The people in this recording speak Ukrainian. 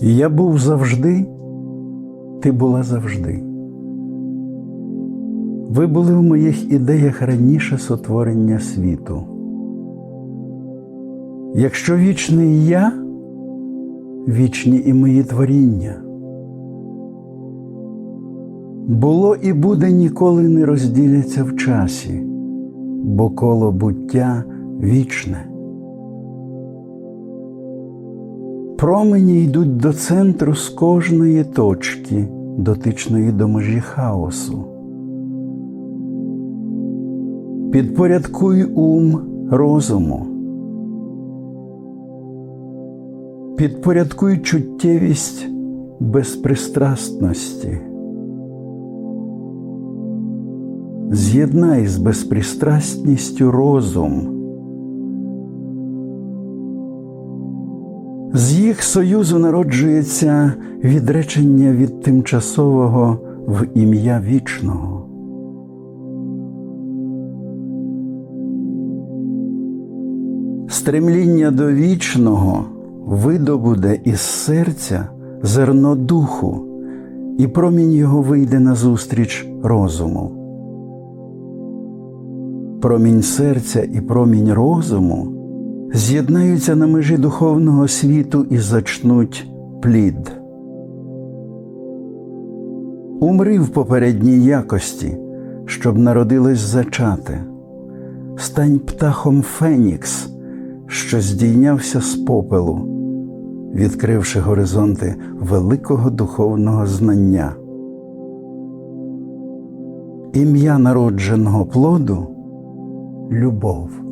Я був завжди, ти була завжди. Ви були в моїх ідеях раніше сотворення світу. Якщо вічний я, вічні і мої творіння. Було і буде ніколи не розділяться в часі, бо коло буття вічне. Промені йдуть до центру з кожної точки, дотичної до межі хаосу. Підпорядкуй ум розуму. Підпорядкуй чуттєвість безпристрастності. З'єднай з безпристрастністю розум. З їх союзу народжується відречення від тимчасового в ім'я вічного. Стремління до вічного видобуде із серця зерно духу, і промінь його вийде назустріч розуму. Промінь серця і промінь розуму з'єднаються на межі духовного світу і зачнуть плід. Умри в попередній якості, щоб народилось зачате. Стань птахом Фенікс, що здійнявся з попелу, відкривши горизонти великого духовного знання. Ім'я народженого плоду любов.